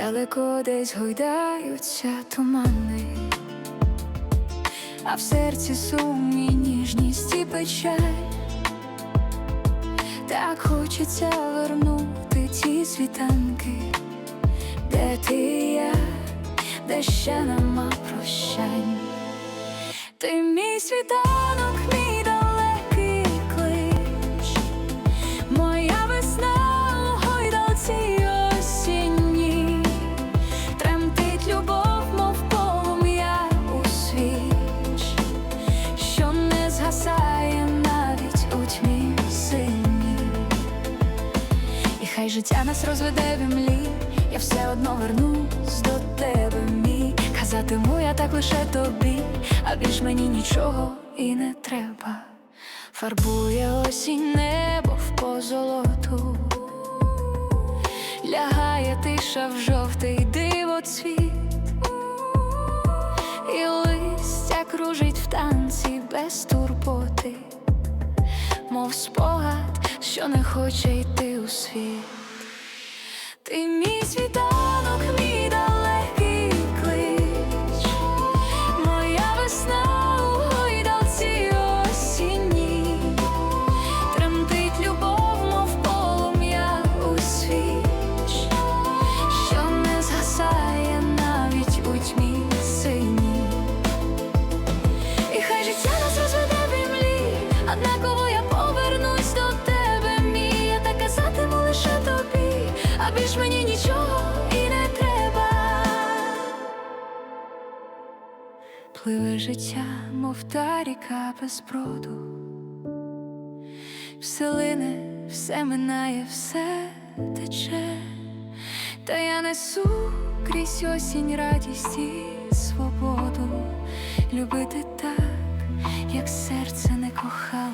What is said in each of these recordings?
далеко десь гойдаються тумани, а в серці сум і ніжність і печаль. Так хочеться вернути ті світанки, де ти і я, де ще нема прощань. Ти мій світанок, життя нас розведе в імлі, я все одно вернусь до тебе, мій. Казатиму я так лише тобі, а більш мені нічого і не треба. Фарбує осінь небо в позолоту, лягає тиша в жовтий дивоцвіт, і листя кружить в танці без турботи мов спогад, що не хоче йти у світ. Ти мій Пливе життя, мов та ріка без броду, все лине, все минає, все тече, та я несу крізь осінь радість і свободу, любити так, як серце не кохало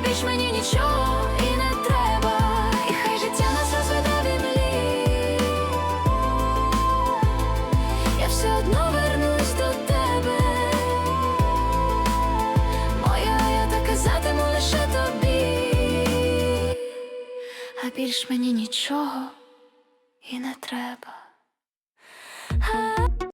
більш мені нічого і не треба. І хай життя нас розведе в імлі, я все одно вернусь до тебе. Моя, я так казатиму лише тобі, а більш мені нічого і не треба.